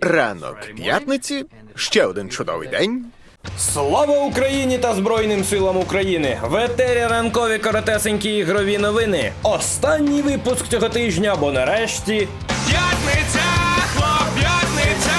Ранок п'ятниці, ще один чудовий день. Слава Україні та Збройним силам України! В етері ранкові коротесенькі ігрові новини. Останній випуск цього тижня, бо нарешті. П'ятниця, хлоп, п'ятниця.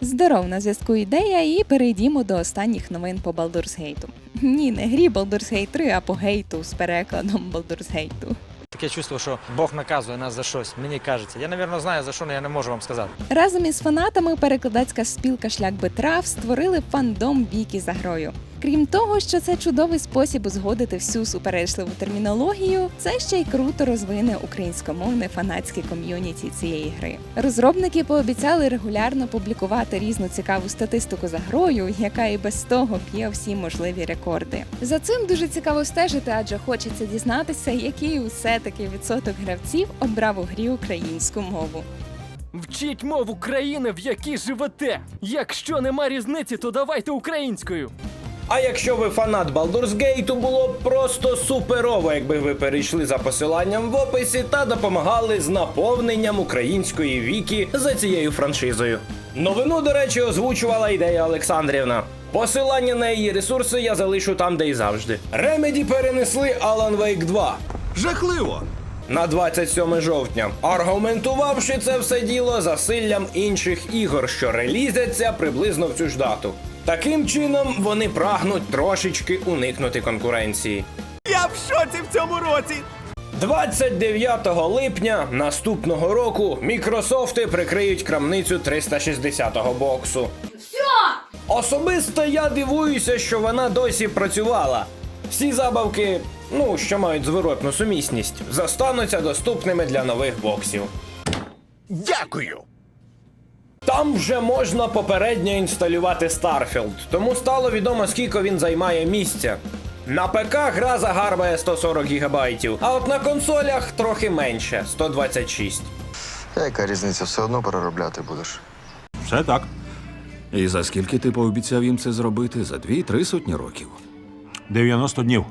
Здоров, на зв'язку ідея, і перейдімо до останніх новин по Baldur's Gate. Ні, не грі Baldur's Gate 3, а по гейту з перекладом Baldur's Gate. Таке чувство, що Бог наказує нас за щось. Мені кажеться. Я, напевно, знаю за що, але я не можу вам сказати. Разом із фанатами перекладацька спілка Шлях Бетрав створили фандом віки за грою. Крім того, що це чудовий спосіб узгодити всю суперечливу термінологію, це ще й круто розвине українськомовне фанатське ком'юніті цієї гри. Розробники пообіцяли регулярно публікувати різну цікаву статистику за грою, яка і без того б'є всі можливі рекорди. За цим дуже цікаво стежити, адже хочеться дізнатися, який усе таки відсоток гравців обрав у грі українську мову. Вчіть мову країни, в якій живете. Якщо нема різниці, то давайте українською. А якщо ви фанат Baldur's Gate, було б просто суперово, якби ви перейшли за посиланням в описі та допомагали з наповненням української віки за цією франшизою. Новину, до речі, озвучувала ідея Олександрівна. Посилання на її ресурси я залишу там, де й завжди. Ремеді перенесли Alan Wake 2 Жахливо! На 27 жовтня, аргументувавши це все діло засиллям інших ігор, що релізяться приблизно в цю ж дату. Таким чином вони прагнуть трошечки уникнути конкуренції. Я в шоці в цьому році. 29 липня наступного року Мікрософти прикриють крамницю 360-го боксу. Особисто я дивуюся, що вона досі працювала. Всі забавки, ну що мають зворотну сумісність, застануться доступними для нових боксів. Дякую! Там вже можна попередньо інсталювати Starfield, тому стало відомо, скільки він займає місця. На ПК гра загарбає 140 ГБ, а от на консолях трохи менше 126. Та яка різниця, все одно переробляти будеш. Все так. І за скільки ти пообіцяв їм це зробити? За дві-три сотні років. 90 днів.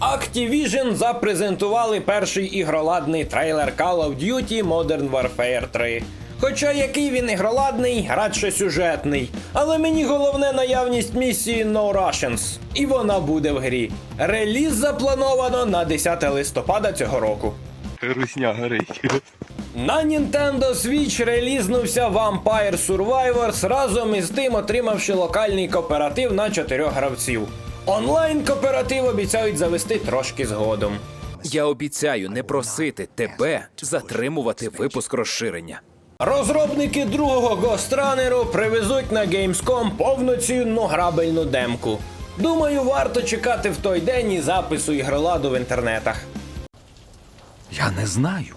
Activision запрезентували перший ігроладний трейлер Call of Duty Modern Warfare 3. Хоча який він ігроладний, радше сюжетний. Але мені головне наявність місії No Russians. І вона буде в грі. Реліз заплановано на 10 листопада цього року. Русня горить. На Nintendo Switch релізнувся Vampire Survivors разом із тим отримавши локальний кооператив на чотирьох гравців. Онлайн кооператив обіцяють завести трошки згодом. Я обіцяю не просити тебе затримувати випуск розширення. Розробники другого Ghost привезуть на Gamescom повноцінну грабельну демку. Думаю, варто чекати в той день і запису ігроладу в інтернетах. Я не знаю.